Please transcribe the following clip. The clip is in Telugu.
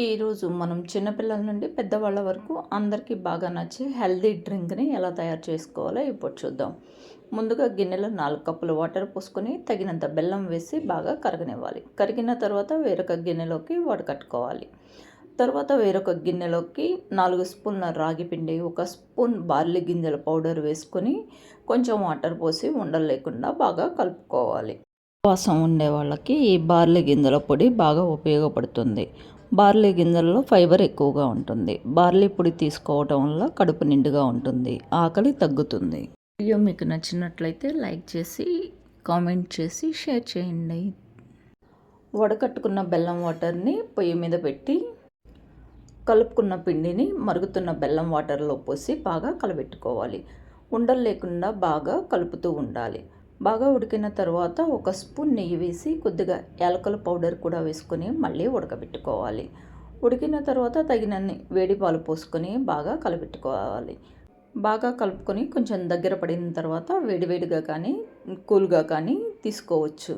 ఈరోజు మనం చిన్నపిల్లల నుండి పెద్దవాళ్ళ వరకు అందరికీ బాగా నచ్చే హెల్దీ డ్రింక్ని ఎలా తయారు చేసుకోవాలో ఇప్పుడు చూద్దాం. ముందుగా గిన్నెలో నాలుగు కప్పులు వాటర్ పోసుకొని తగినంత బెల్లం వేసి బాగా కరగనివ్వాలి. కరిగిన తర్వాత వేరొక గిన్నెలోకి వడకట్టుకోవాలి తర్వాత వేరొక గిన్నెలోకి నాలుగు స్పూన్ల రాగి పిండి ఒక స్పూన్ బార్లీ గింజల పౌడర్ వేసుకొని కొంచెం వాటర్ పోసి ఉండలు లేకుండా బాగా కలుపుకోవాలి. ఉపవాసం ఉండే వాళ్ళకి ఈ బార్లీ గింజల పొడి బాగా ఉపయోగపడుతుంది. బార్లీ గింజల్లో ఫైబర్ ఎక్కువగా ఉంటుంది. బార్లీ పొడి తీసుకోవటం వల్ల కడుపు నిండుగా ఉంటుంది. ఆకలి తగ్గుతుంది. వీడియో మీకు నచ్చినట్లయితే లైక్ చేసి కామెంట్ చేసి షేర్ చేయండి. వడకట్టుకున్న బెల్లం వాటర్ని పొయ్యి మీద పెట్టి కలుపుకున్న పిండిని మరుగుతున్న బెల్లం వాటర్లో పోసి బాగా కలబెట్టుకోవాలి. ఉండలు లేకుండా బాగా కలుపుతూ ఉండాలి. బాగా ఉడికిన తర్వాత ఒక స్పూన్ నెయ్యి వేసి కొద్దిగా యాలకుల పౌడర్ కూడా వేసుకొని మళ్ళీ ఉడకబెట్టుకోవాలి. ఉడికిన తర్వాత తగినన్ని వేడి పాలు పోసుకొని బాగా కలపెట్టుకోవాలి. బాగా కలుపుకొని కొంచెం దగ్గర పడిన తర్వాత వేడివేడిగా కానీ కూల్గా కానీ తీసుకోవచ్చు.